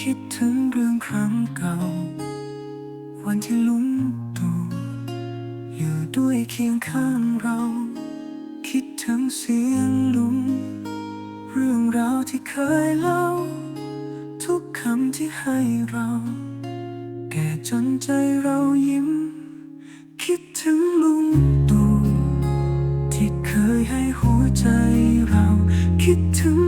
คิดถึงเรื่องครั้งเก่า วันที่ลุงตู่อยู่ด้วยเคียงข้างเรา คิดถึงเสียงลุงเรื่องราวที่เคยเล่า ทุกคำที่ให้เรา แก่จนใจเรายิ้ม คิดถึงลุงตู่ที่เคยให้หัวใจเรา คิดถึง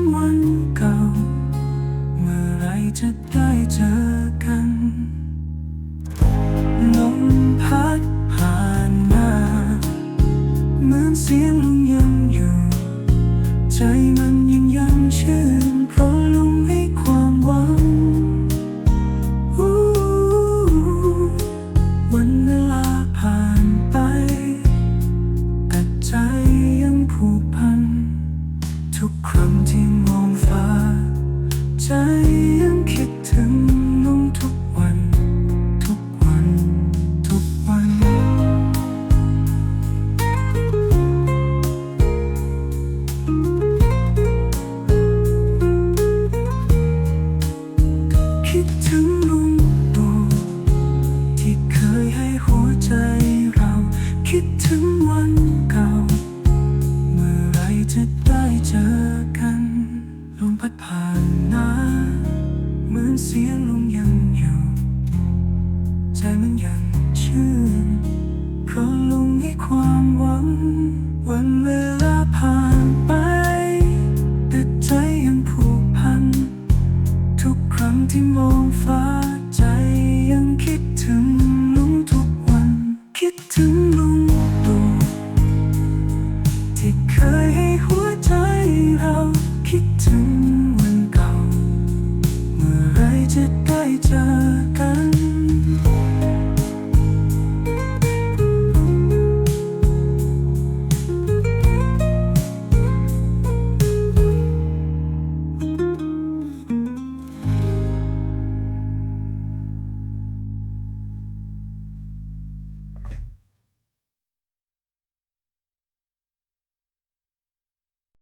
สียงลุงยังอยู่ ใจมันยังยังชื่นเพราะ จะได้เจอกัน ลมพัดผ่านนะเหมือนเสียงลุงยังอยู่ใจมันยังชื่นเพราะลุงให้ความหวัง